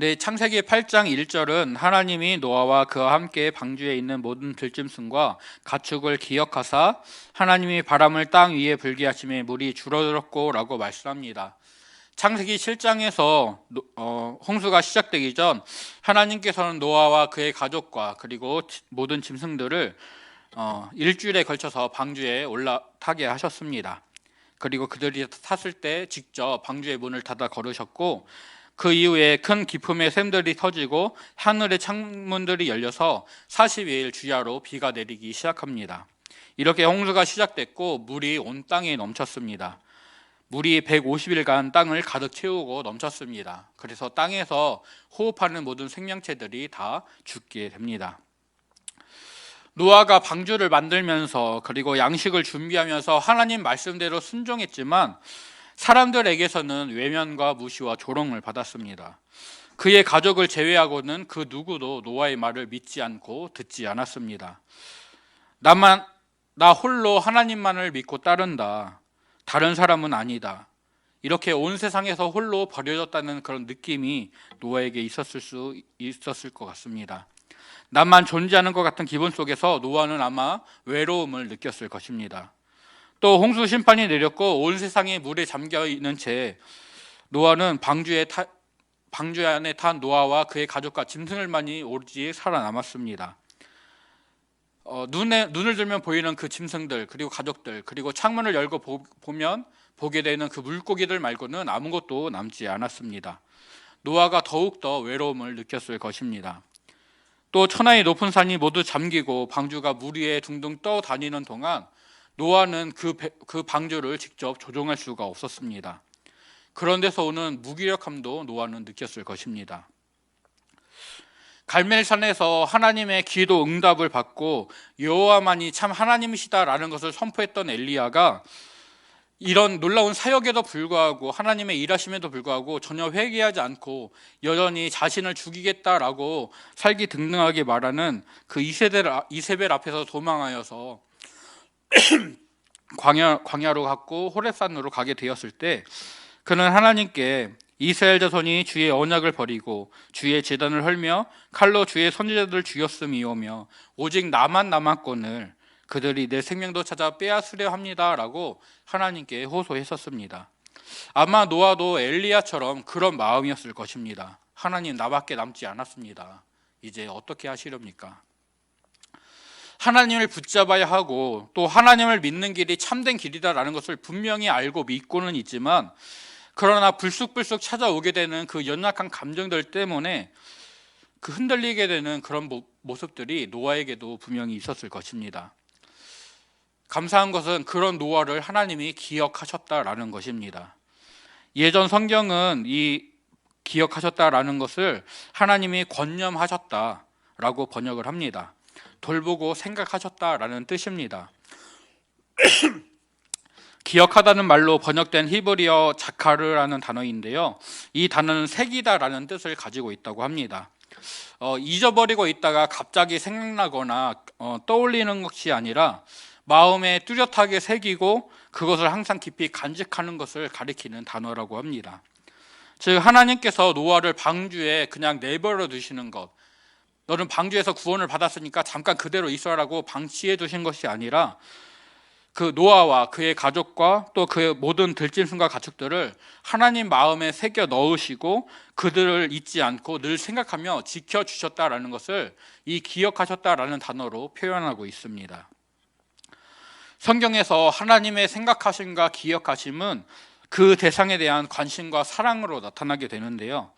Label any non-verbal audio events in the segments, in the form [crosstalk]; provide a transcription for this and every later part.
네, 창세기 8장 1절은 하나님이 노아와 그와 함께 방주에 있는 모든 들짐승과 가축을 기억하사 하나님이 바람을 땅 위에 불게 하심에 물이 줄어들었고라고 말씀합니다. 창세기 7장에서 어, 홍수가 시작되기 전 하나님께서는 노아와 그의 가족과 그리고 모든 짐승들을 어, 일주일에 걸쳐서 방주에 올라타게 하셨습니다. 그리고 그들이 탔을 때 직접 방주의 문을 닫아 걸으셨고 그 이후에 큰 기품의 샘들이 터지고 하늘의 창문들이 열려서 42일 주야로 비가 내리기 시작합니다. 이렇게 홍수가 시작됐고 물이 온 땅에 넘쳤습니다. 물이 150일간 땅을 가득 채우고 넘쳤습니다. 그래서 땅에서 호흡하는 모든 생명체들이 다 죽게 됩니다. 노아가 방주를 만들면서 그리고 양식을 준비하면서 하나님 말씀대로 순종했지만 사람들에게서는 외면과 무시와 조롱을 받았습니다. 그의 가족을 제외하고는 그 누구도 노아의 말을 믿지 않고 듣지 않았습니다. 나만 나 홀로 하나님만을 믿고 따른다. 다른 사람은 아니다. 이렇게 온 세상에서 홀로 버려졌다는 그런 느낌이 노아에게 있었을 수 있었을 것 같습니다. 나만 존재하는 것 같은 기분 속에서 노아는 아마 외로움을 느꼈을 것입니다. 또 홍수 심판이 내렸고 온 세상이 물에 잠겨 있는 채 노아는 방주에 타, 방주 안에 탄 노아와 그의 가족과 짐승을만이 오직 살아남았습니다. 어, 눈에 눈을 들면 보이는 그 짐승들 그리고 가족들 그리고 창문을 열고 보, 보면 보게 되는 그 물고기들 말고는 아무것도 남지 않았습니다. 노아가 더욱 더 외로움을 느꼈을 것입니다. 또 천하의 높은 산이 모두 잠기고 방주가 물 위에 둥둥 떠 다니는 동안 노아는 그, 그 방주를 직접 조종할 수가 없었습니다. 그런 데서 오는 무기력함도 노아는 느꼈을 것입니다. 갈멜산에서 하나님의 기도 응답을 받고 여호와만이 참 하나님이시다라는 것을 선포했던 엘리야가 이런 놀라운 사역에도 불구하고 하나님의 일하심에도 불구하고 전혀 회개하지 않고 여전히 자신을 죽이겠다라고 살기 등등하게 말하는 그 이세벨 앞에서 도망하여서 [coughs] 광야 광야로 갔고 호렙산으로 가게 되었을 때 그는 하나님께 이스라엘 자손이 주의 언약을 버리고 주의 제단을 헐며 칼로 주의 선지자들을 죽였음이오며 오직 나만 남았건을 그들이 내 생명도 찾아 빼앗으려 합니다라고 하나님께 호소했었습니다. 아마 노아도 엘리야처럼 그런 마음이었을 것입니다. 하나님 나밖에 남지 않았습니다. 이제 어떻게 하시렵니까? 하나님을 붙잡아야 하고 또 하나님을 믿는 길이 참된 길이다라는 것을 분명히 알고 믿고는 있지만 그러나 불쑥불쑥 찾아오게 되는 그 연약한 감정들 때문에 그 흔들리게 되는 그런 모습들이 노아에게도 분명히 있었을 것입니다. 감사한 것은 그런 노아를 하나님이 기억하셨다라는 것입니다. 예전 성경은 이 기억하셨다라는 것을 하나님이 권념하셨다라고 번역을 합니다. 돌보고 생각하셨다라는 뜻입니다. [clears throat] 기억하다는 말로 번역된 히브리어 자카르라는 단어인데요. 이 단어는 색이다라는 뜻을 가지고 있다고 합니다. 어, 잊어버리고 있다가 갑자기 생각나거나 어, 떠올리는 것이 아니라 마음에 뚜렷하게 새기고 그것을 항상 깊이 간직하는 것을 가리키는 단어라고 합니다. 즉 하나님께서 노아를 방주에 그냥 내버려 두시는 것, 너는 방주에서 구원을 받았으니까 잠깐 그대로 있어라고 방치해 두신 것이 아니라 그 노아와 그의 가족과 또 그의 모든 들짐승과 가축들을 하나님 마음에 새겨 넣으시고 그들을 잊지 않고 늘 생각하며 지켜 주셨다라는 것을 이 기억하셨다라는 단어로 표현하고 있습니다. 성경에서 하나님의 생각하심과 기억하심은 그 대상에 대한 관심과 사랑으로 나타나게 되는데요.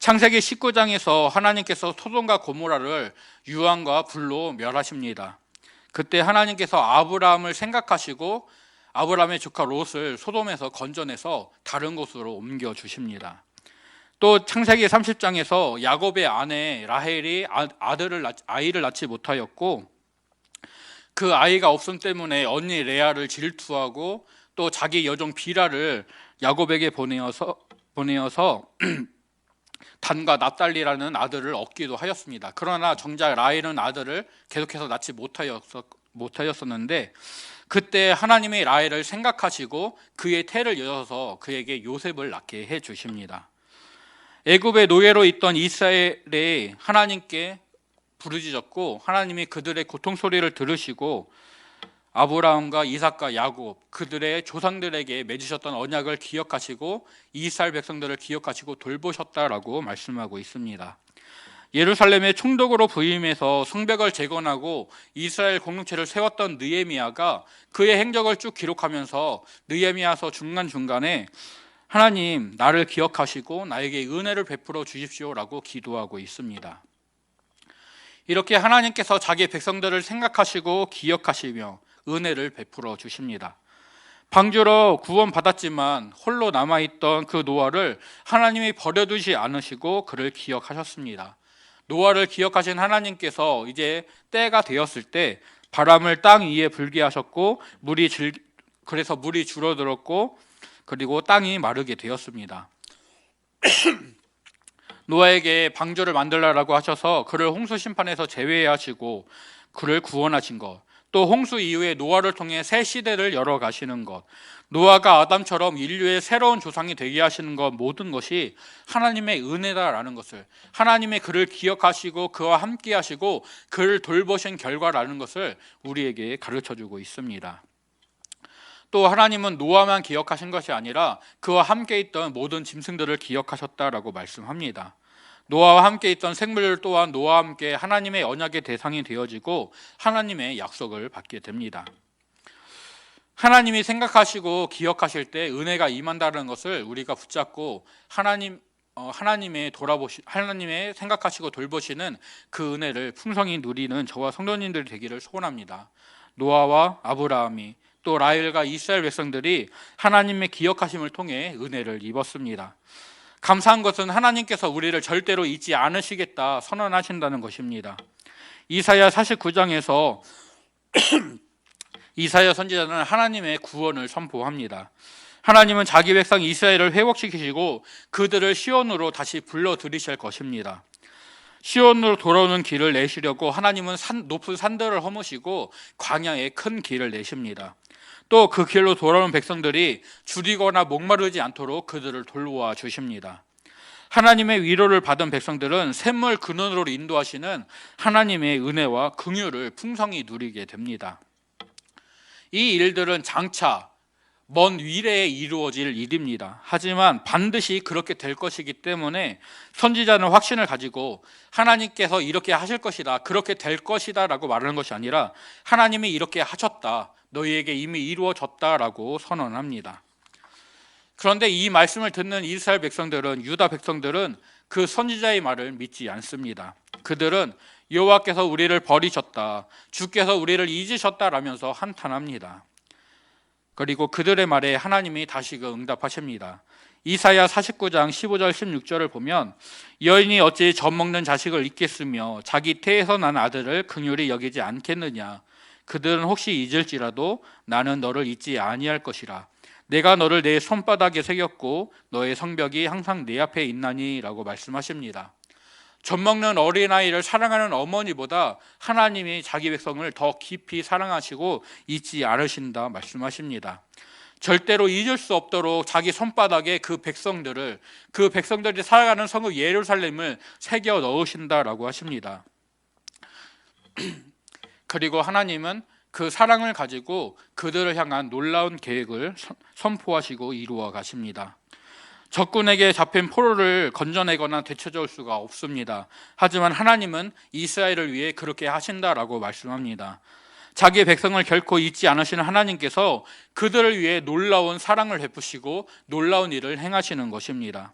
창세기 19장에서 하나님께서 소돔과 고모라를 유황과 불로 멸하십니다. 그때 하나님께서 아브라함을 생각하시고 아브라함의 조카 롯을 소돔에서 건져내서 다른 곳으로 옮겨 주십니다. 또 창세기 30장에서 야곱의 아내 라헬이 아, 아들을 아이를 낳지 못하였고 그 아이가 없음 때문에 언니 레아를 질투하고 또 자기 여종 비라를 야곱에게 보내어서 보내어서 [clears throat] 단과 납달리라는 아들을 얻기도 하였습니다. 그러나 정작 라헬은 아들을 계속해서 낳지 못하였었는데 그때 하나님의 라헬을 생각하시고 그의 태를 이어서 그에게 요셉을 낳게 해 주십니다. 애굽의 노예로 있던 이스라엘이 하나님께 부르짖었고 하나님이 그들의 고통 소리를 들으시고 아브라함과 이삭과 야곱 그들의 조상들에게 맺으셨던 언약을 기억하시고 이스라엘 백성들을 기억하시고 돌보셨다라고 말씀하고 있습니다. 예루살렘의 총독으로 부임해서 성벽을 재건하고 이스라엘 공동체를 세웠던 느헤미야가 그의 행적을 쭉 기록하면서 느헤미야서 중간중간에 하나님 나를 기억하시고 나에게 은혜를 베풀어 주십시오라고 기도하고 있습니다. 이렇게 하나님께서 자기 백성들을 생각하시고 기억하시며 은혜를 베풀어 주십니다. 방주로 구원받았지만 홀로 남아있던 그 노아를 하나님이 버려두지 않으시고 그를 기억하셨습니다. 노아를 기억하신 하나님께서 이제 때가 되었을 때 바람을 땅 위에 불게 하셨고 물이 질, 그래서 물이 줄어들었고 그리고 땅이 마르게 되었습니다. [clears throat] 노아에게 방주를 만들라라고 하셔서 그를 홍수 심판에서 제외하시고 그를 구원하신 것. 또 홍수 이후에 노아를 통해 새 시대를 열어 가시는 것. 노아가 아담처럼 인류의 새로운 조상이 되게 하시는 것 모든 것이 하나님의 은혜다라는 것을 하나님의 그를 기억하시고 그와 함께 하시고 그를 돌보신 결과라는 것을 우리에게 가르쳐 주고 있습니다. 또 하나님은 노아만 기억하신 것이 아니라 그와 함께 있던 모든 짐승들을 기억하셨다라고 말씀합니다. 노아와 함께 있던 생물들 또한 노아와 함께 하나님의 언약의 대상이 되어지고 하나님의 약속을 받게 됩니다. 하나님이 생각하시고 기억하실 때 은혜가 임한다는 것을 우리가 붙잡고 하나님 어, 하나님의 돌아보시 하나님의 생각하시고 돌보시는 그 은혜를 풍성히 누리는 저와 성도님들이 되기를 소원합니다. 노아와 아브라함이 또 라헬과 이스라엘 백성들이 하나님의 기억하심을 통해 은혜를 입었습니다. 감사한 것은 하나님께서 우리를 절대로 잊지 않으시겠다 선언하신다는 것입니다. 이사야 49장에서 [clears throat] 이사야 선지자는 하나님의 구원을 선포합니다. 하나님은 자기 백성 이스라엘을 회복시키시고 그들을 시온으로 다시 불러 들이실 것입니다. 시온으로 돌아오는 길을 내시려고 하나님은 산, 높은 산들을 허무시고 광야에 큰 길을 내십니다. 또 그 길로 돌아오는 백성들이 줄이거나 목마르지 않도록 그들을 돌보아 주십니다. 하나님의 위로를 받은 백성들은 샘물 근원으로 인도하시는 하나님의 은혜와 긍휼을 풍성히 누리게 됩니다. 이 일들은 장차 먼 미래에 이루어질 일입니다. 하지만 반드시 그렇게 될 것이기 때문에 선지자는 확신을 가지고 하나님께서 이렇게 하실 것이다, 그렇게 될 것이다 라고 말하는 것이 아니라 하나님이 이렇게 하셨다, 너희에게 이미 이루어졌다 라고 선언합니다. 그런데 이 말씀을 듣는 이스라엘 백성들은 유다 백성들은 그 선지자의 말을 믿지 않습니다. 그들은 여호와께서 우리를 버리셨다. 주께서 우리를 잊으셨다라면서 한탄합니다. 그리고 그들의 말에 하나님이 다시금 응답하십니다. 이사야 49장 15절 16절을 보면 여인이 어찌 젖 먹는 자식을 잊겠으며 자기 태에서 난 아들을 긍휼히 여기지 않겠느냐 그들은 혹시 잊을지라도 나는 너를 잊지 아니할 것이라 내가 너를 내 손바닥에 새겼고 너의 성벽이 항상 내 앞에 있나니라고 말씀하십니다. 젖 먹는 어린아이를 사랑하는 어머니보다 하나님이 자기 백성을 더 깊이 사랑하시고 잊지 않으신다 말씀하십니다. 절대로 잊을 수 없도록 자기 손바닥에 그 백성들을 그 백성들이 살아가는 성읍 예루살렘을 새겨 넣으신다라고 하십니다. [clears throat] 그리고 하나님은 그 사랑을 가지고 그들을 향한 놀라운 계획을 선포하시고 이루어 가십니다. 적군에게 잡힌 포로를 건져내거나 되찾아올 수가 없습니다. 하지만 하나님은 이스라엘을 위해 그렇게 하신다라고 말씀합니다. 자기의 백성을 결코 잊지 않으시는 하나님께서 그들을 위해 놀라운 사랑을 베푸시고 놀라운 일을 행하시는 것입니다.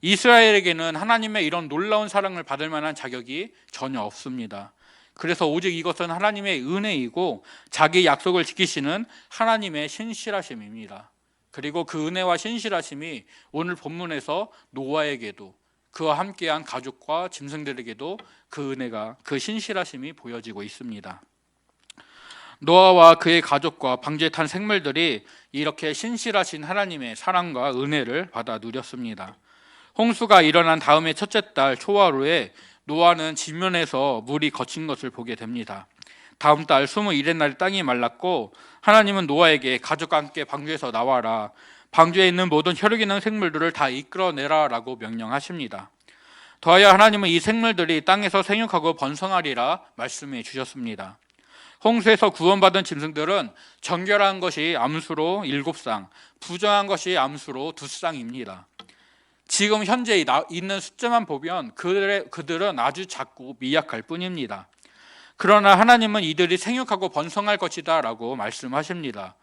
이스라엘에게는 하나님의 이런 놀라운 사랑을 받을 만한 자격이 전혀 없습니다. 그래서 오직 이것은 하나님의 은혜이고 자기 약속을 지키시는 하나님의 신실하심입니다. 그리고 그 은혜와 신실하심이 오늘 본문에서 노아에게도 그와 함께한 가족과 짐승들에게도 그 은혜가 그 신실하심이 보여지고 있습니다. 노아와 그의 가족과 방주에 탄 생물들이 이렇게 신실하신 하나님의 사랑과 은혜를 받아 누렸습니다. 홍수가 일어난 다음의 첫째 달 초하루에 노아는 지면에서 물이 거친 것을 보게 됩니다. 다음 달 21일 날 땅이 말랐고 하나님은 노아에게 가족과 함께 방주에서 나와라. 방주에 있는 모든 혈육 있는 생물들을 다 이끌어내라라고 명령하십니다. 더하여 하나님은 이 생물들이 땅에서 생육하고 번성하리라 말씀해 주셨습니다. 홍수에서 구원받은 짐승들은 정결한 것이 암수로 일곱 쌍, 부정한 것이 암수로 두 쌍입니다. 지금 현재 나- 있는 숫자만 보면 그들의, 그들은 아주 작고 미약할 뿐입니다. 그러나 하나님은 이들이 생육하고 번성할 것이다라고 말씀하십니다.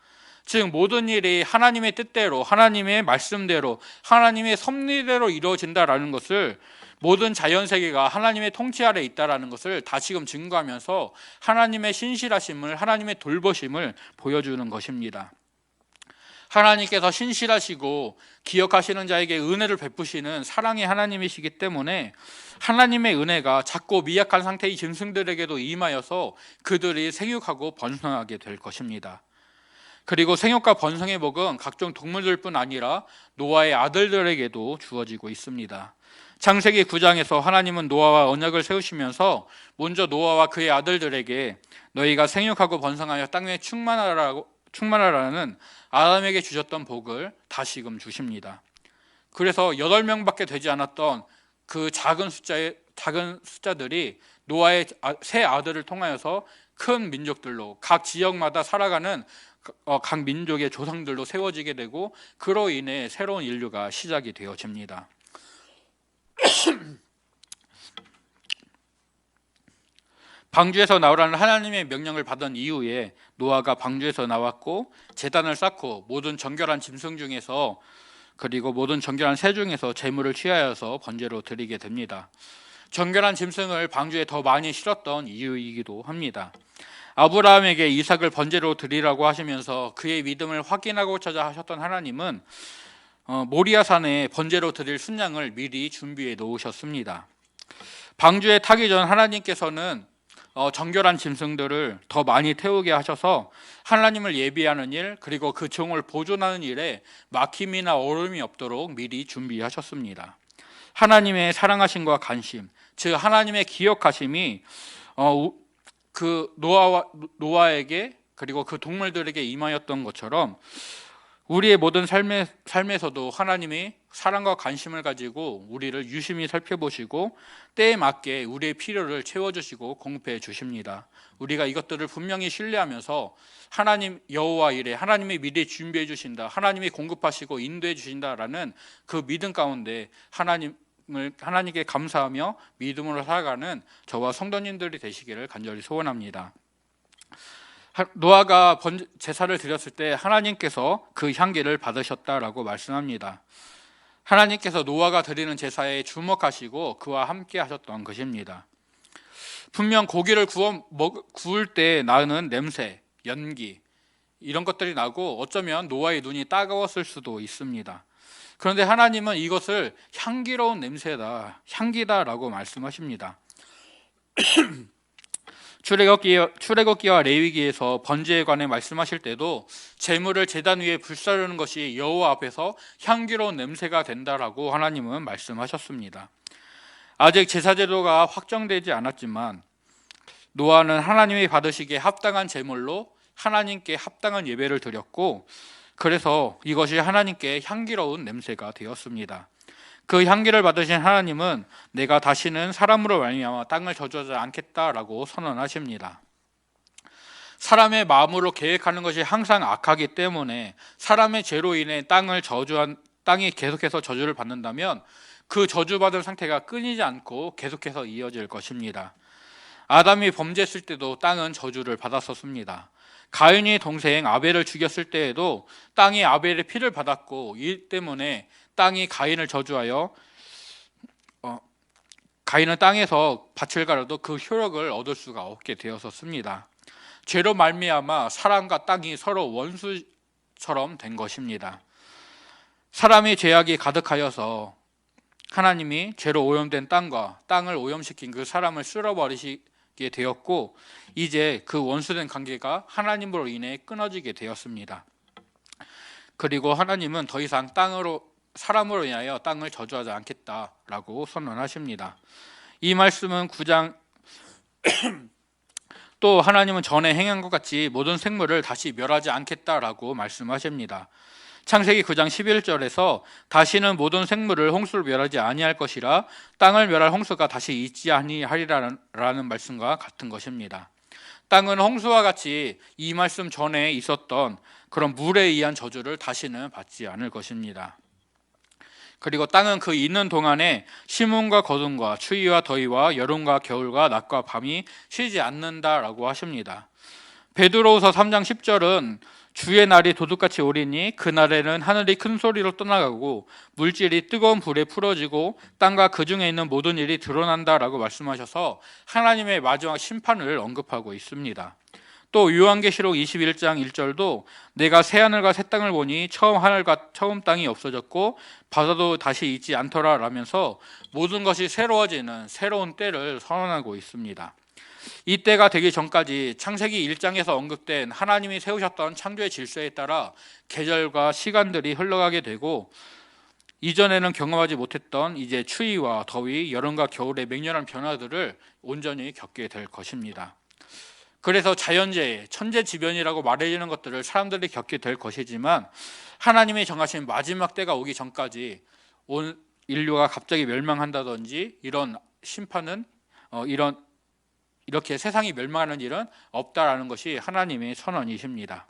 즉 모든 일이 하나님의 뜻대로 하나님의 말씀대로 하나님의 섭리대로 이루어진다라는 것을 모든 자연 세계가 하나님의 통치 아래 있다라는 것을 다시금 증거하면서 하나님의 신실하심을 하나님의 돌보심을 보여주는 것입니다. 하나님께서 신실하시고 기억하시는 자에게 은혜를 베푸시는 사랑의 하나님이시기 때문에 하나님의 은혜가 작고 미약한 상태의 짐승들에게도 임하여서 그들이 생육하고 번성하게 될 것입니다. 그리고 생육과 번성의 복은 각종 동물들뿐 아니라 노아의 아들들에게도 주어지고 있습니다. 창세기 9장에서 하나님은 노아와 언약을 세우시면서 먼저 노아와 그의 아들들에게 너희가 생육하고 번성하여 땅에 충만하라고 충만하라는 아담에게 주셨던 복을 다시금 주십니다. 그래서 여덟 명밖에 되지 않았던 그 작은 숫자의 작은 숫자들이 노아의 아- 세 아들을 통하여서 큰 민족들로 각 지역마다 살아가는 어, 각 민족의 조상들로 세워지게 되고 그로 인해 새로운 인류가 시작이 되어집니다. 방주에서 나오라는 하나님의 명령을 받은 이후에 노아가 방주에서 나왔고 제단을 쌓고 모든 정결한 짐승 중에서 그리고 모든 정결한 새 중에서 재물을 취하여서 번제로 드리게 됩니다. 정결한 짐승을 방주에 더 많이 실었던 이유이기도 합니다. 아브라함에게 이삭을 번제로 드리라고 하시면서 그의 믿음을 확인하고자 하셨던 하나님은 어, 모리아산에 번제로 드릴 순양을 미리 준비해 놓으셨습니다. 방주에 타기 전 하나님께서는 어, 정결한 짐승들을 더 많이 태우게 하셔서 하나님을 예비하는 일 그리고 그 종을 보존하는 일에 막힘이나 얼음이 없도록 미리 준비하셨습니다. 하나님의 사랑하심과 관심, 즉 하나님의 기억하심이 어, 우- 그 노아와 노아에게 그리고 그 동물들에게 임하였던 것처럼 우리의 모든 삶의 삶에서도 하나님이 사랑과 관심을 가지고 우리를 유심히 살펴보시고 때에 맞게 우리의 필요를 채워주시고 공급해 주십니다. 우리가 이것들을 분명히 신뢰하면서 하나님 여호와 이래 하나님이 미리 준비해 주신다. 하나님이 공급하시고 인도해 주신다라는 그 믿음 가운데 하나님을 하나님께 감사하며 믿음으로 살아가는 저와 성도님들이 되시기를 간절히 소원합니다. 하- 노아가 번- 제사를 드렸을 때 하나님께서 그 향기를 받으셨다라고 말씀합니다. 하나님께서 노아가 드리는 제사에 주목하시고 그와 함께 하셨던 것입니다. 분명 고기를 구워 먹, 구울 때 나는 냄새, 연기 이런 것들이 나고 어쩌면 노아의 눈이 따가웠을 수도 있습니다. 그런데 하나님은 이것을 향기로운 냄새다, 향기다라고 말씀하십니다. [clears throat] 출애굽기 출애굽기 와 레위기에서 번제에 관해 말씀하실 때도 제물을 제단 위에 불사르는 것이 여호와 앞에서 향기로운 냄새가 된다라고 하나님은 말씀하셨습니다. 아직 제사 제도가 확정되지 않았지만 노아는 하나님이 받으시기에 합당한 제물로 하나님께 합당한 예배를 드렸고 그래서 이것이 하나님께 향기로운 냄새가 되었습니다. 그 향기를 받으신 하나님은 내가 다시는 사람으로 말미암아 땅을 저주하지 않겠다라고 선언하십니다. 사람의 마음으로 계획하는 것이 항상 악하기 때문에 사람의 죄로 인해 땅을 저주한 땅이 계속해서 저주를 받는다면 그 저주받은 상태가 끊이지 않고 계속해서 이어질 것입니다. 아담이 범죄했을 때도 땅은 저주를 받았었습니다. 가인이 동생 아벨을 죽였을 때에도 땅이 아벨의 피를 받았고 이 때문에 땅이 가인을 저주하여 어, 가인은 땅에서 밭을 갈아도 그 효력을 얻을 수가 없게 되었었습니다. 죄로 말미암아 사람과 땅이 서로 원수처럼 된 것입니다. 사람이 죄악이 가득하여서 하나님이 죄로 오염된 땅과 땅을 오염시킨 그 사람을 쓸어버리시게 되었고 이제 그 원수된 관계가 하나님으로 인해 끊어지게 되었습니다. 그리고 하나님은 더 이상 땅으로 사람으로 인하여 땅을 저주하지 않겠다라고 선언하십니다. 이 말씀은 9장 [clears throat] 또 하나님은 전에 행한 것 같이 모든 생물을 다시 멸하지 않겠다라고 말씀하십니다. 창세기 9장 11절에서 다시는 모든 생물을 홍수를 멸하지 아니할 것이라 땅을 멸할 홍수가 다시 있지 아니하리라는 말씀과 같은 것입니다. 땅은 홍수와 같이 이 말씀 전에 있었던 그런 물에 의한 저주를 다시는 받지 않을 것입니다. 그리고 땅은 그 있는 동안에 심음과 거둠과 추위와 더위와 여름과 겨울과 낮과 밤이 쉬지 않는다라고 하십니다. 베드로후서 3장 10절은 주의 날이 도둑같이 오리니 그날에는 하늘이 큰 소리로 떠나가고 물질이 뜨거운 불에 풀어지고 땅과 그 중에 있는 모든 일이 드러난다라고 말씀하셔서 하나님의 마지막 심판을 언급하고 있습니다. 또 요한계시록 21장 1절도 내가 새 하늘과 새 땅을 보니 처음 하늘과 처음 땅이 없어졌고 바다도 다시 있지 않더라 라면서 모든 것이 새로워지는 새로운 때를 선언하고 있습니다. 이 때가 되기 전까지 창세기 1장에서 언급된 하나님이 세우셨던 창조의 질서에 따라 계절과 시간들이 흘러가게 되고 이전에는 경험하지 못했던 이제 추위와 더위, 여름과 겨울의 맹렬한 변화들을 온전히 겪게 될 것입니다. 그래서 자연재해, 천재지변이라고 말해지는 것들을 사람들이 겪게 될 것이지만 하나님이 정하신 마지막 때가 오기 전까지 온 인류가 갑자기 멸망한다든지 이런 심판은 어, 이런 이렇게 세상이 멸망하는 일은 없다라는 것이 하나님의 선언이십니다.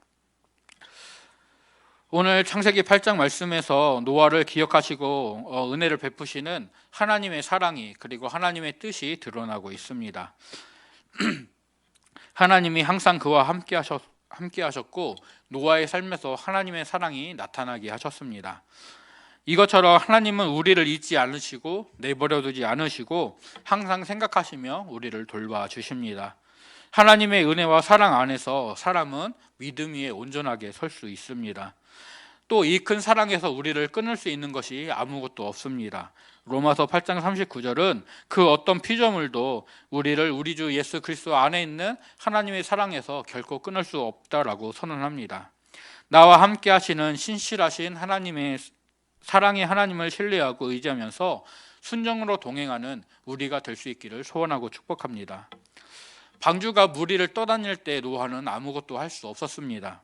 오늘 창세기 8장 말씀에서 노아를 기억하시고 어, 은혜를 베푸시는 하나님의 사랑이 그리고 하나님의 뜻이 드러나고 있습니다. [clears throat] 하나님이 항상 그와 함께 하셨 함께 하셨고 노아의 삶에서 하나님의 사랑이 나타나게 하셨습니다. 이것처럼 하나님은 우리를 잊지 않으시고 내버려 두지 않으시고 항상 생각하시며 우리를 돌봐 주십니다. 하나님의 은혜와 사랑 안에서 사람은 믿음 위에 온전하게 설 수 있습니다. 또 이 큰 사랑에서 우리를 끊을 수 있는 것이 아무것도 없습니다. 로마서 8장 39절은 그 어떤 피조물도 우리를 우리 주 예수 그리스도 안에 있는 하나님의 사랑에서 결코 끊을 수 없다라고 선언합니다. 나와 함께 하시는 신실하신 하나님의 사랑의 하나님을 신뢰하고 의지하면서 순정으로 동행하는 우리가 될 수 있기를 소원하고 축복합니다. 방주가 무리를 떠다닐 때 노아는 아무것도 할 수 없었습니다.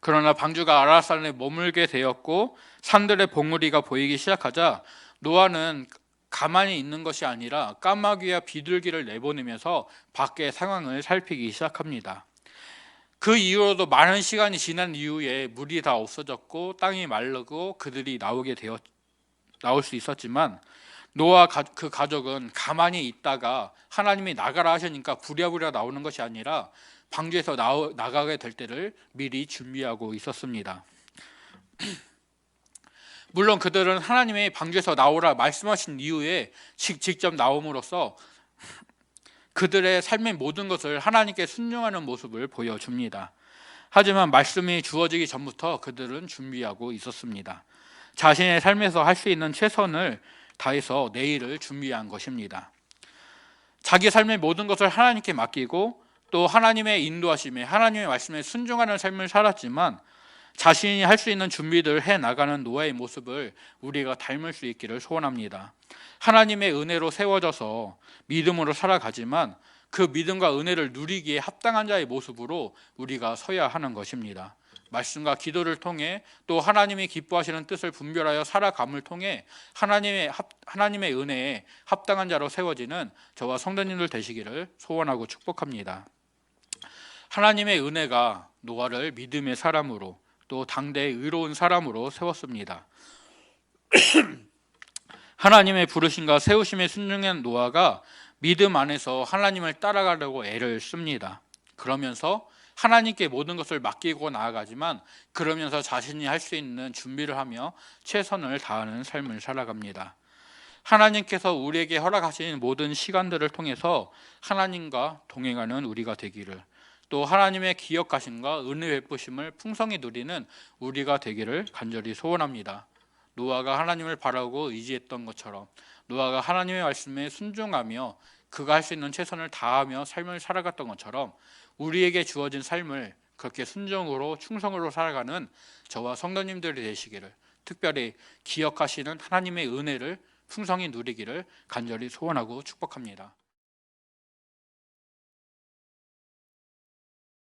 그러나 방주가 아라산에 머물게 되었고 산들의 봉우리가 보이기 시작하자 노아는 가만히 있는 것이 아니라 까마귀와 비둘기를 내보내면서 밖의 상황을 살피기 시작합니다. 그 이후로도 많은 시간이 지난 이후에 물이 다 없어졌고 땅이 마르고 그들이 나오게 되었 나올 수 있었지만 노아 가, 그 가족은 가만히 있다가 하나님이 나가라 하시니까 부랴부랴 나오는 것이 아니라 방주에서 나가게 될 때를 미리 준비하고 있었습니다. 물론 그들은 하나님의 방주에서 나오라 말씀하신 이후에 직접 나옴으로써 그들의 삶의 모든 것을 하나님께 순종하는 모습을 보여줍니다. 하지만 말씀이 주어지기 전부터 그들은 준비하고 있었습니다. 자신의 삶에서 할 수 있는 최선을 다해서 내일을 준비한 것입니다. 자기 삶의 모든 것을 하나님께 맡기고 또 하나님의 인도하심에 하나님의 말씀에 순종하는 삶을 살았지만 자신이 할 수 있는 준비들을 해 나가는 노아의 모습을 우리가 닮을 수 있기를 소원합니다. 하나님의 은혜로 세워져서 믿음으로 살아가지만 그 믿음과 은혜를 누리기에 합당한 자의 모습으로 우리가 서야 하는 것입니다. 말씀과 기도를 통해 또 하나님이 기뻐하시는 뜻을 분별하여 살아감을 통해 하나님의 합, 하나님의 은혜에 합당한 자로 세워지는 저와 성도님들 되시기를 소원하고 축복합니다. 하나님의 은혜가 노아를 믿음의 사람으로 또 당대의 의로운 사람으로 세웠습니다. [clears throat] 하나님의 부르심과 세우심에 순종한 노아가 믿음 안에서 하나님을 따라가려고 애를 씁니다. 그러면서 하나님께 모든 것을 맡기고 나아가지만 그러면서 자신이 할 수 있는 준비를 하며 최선을 다하는 삶을 살아갑니다. 하나님께서 우리에게 허락하신 모든 시간들을 통해서 하나님과 동행하는 우리가 되기를 또 하나님의 기억하심과 은혜 베푸심을 풍성히 누리는 우리가 되기를 간절히 소원합니다. 노아가 하나님을 바라고 의지했던 것처럼 노아가 하나님의 말씀에 순종하며 그가 할 수 있는 최선을 다하며 삶을 살아갔던 것처럼 우리에게 주어진 삶을 그렇게 순종으로 충성으로 살아가는 저와 성도님들이 되시기를 특별히 기억하시는 하나님의 은혜를 풍성히 누리기를 간절히 소원하고 축복합니다.